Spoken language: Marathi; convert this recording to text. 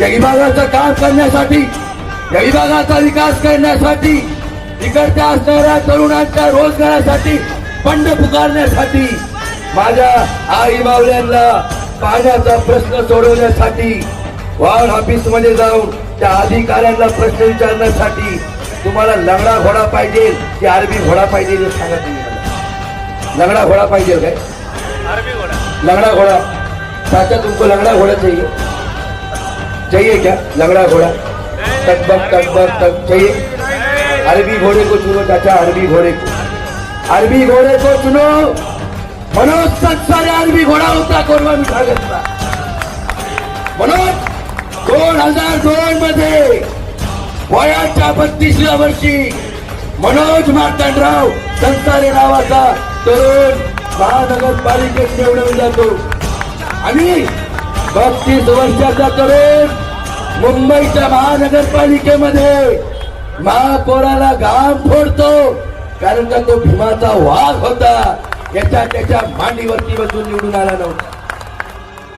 या विभागाचं काम करण्यासाठी या विभागाचा विकास करण्यासाठी इकडच्या असणाऱ्या तरुणांच्या रोजगारासाठी फंड पुकारण्यासाठी माझ्या आई मावल्यांना पाण्याचा प्रश्न सोडवण्यासाठी वार्ड ऑफिसमध्ये जाऊन त्या अधिकाऱ्यांना प्रश्न विचारण्यासाठी तुम्हाला लंगडा घोडा पाहिजे की आरबी घोडा पाहिजे हे सांगा तुम्ही मला. लंगड़ा घोड़ा पाहिजे काय? लंगड़ा घोड़ा. चाचा तुमको लंगड़ा घोड़ा चाहिए चाहिए क्या? लंगड़ा घोड़ा। तक बक तक बक तक चाहिए अरबी घोड़े को चुनो चाचा अरबी घोड़े को। अरबी घोड़े को चुनो। मनोज संसारे अरबी घोडा होता कोरवा मिठा घेतला मनोज दोन हजार दोन मध्ये वयाच्या बत्तीसव्या वर्षी मनोज मार्तंडराव संसारे नावाचा तरुण महानगरपालिकेत निवडून जातो. आणि बत्तीस वर्षाचा तरुण मुंबईच्या महानगरपालिकेमध्ये महापौराला घाम फोडतो कारण का तो भीमाचा वाघ होता. याच्या त्याच्या मांडीवरती बसून निवडून आला नव्हता.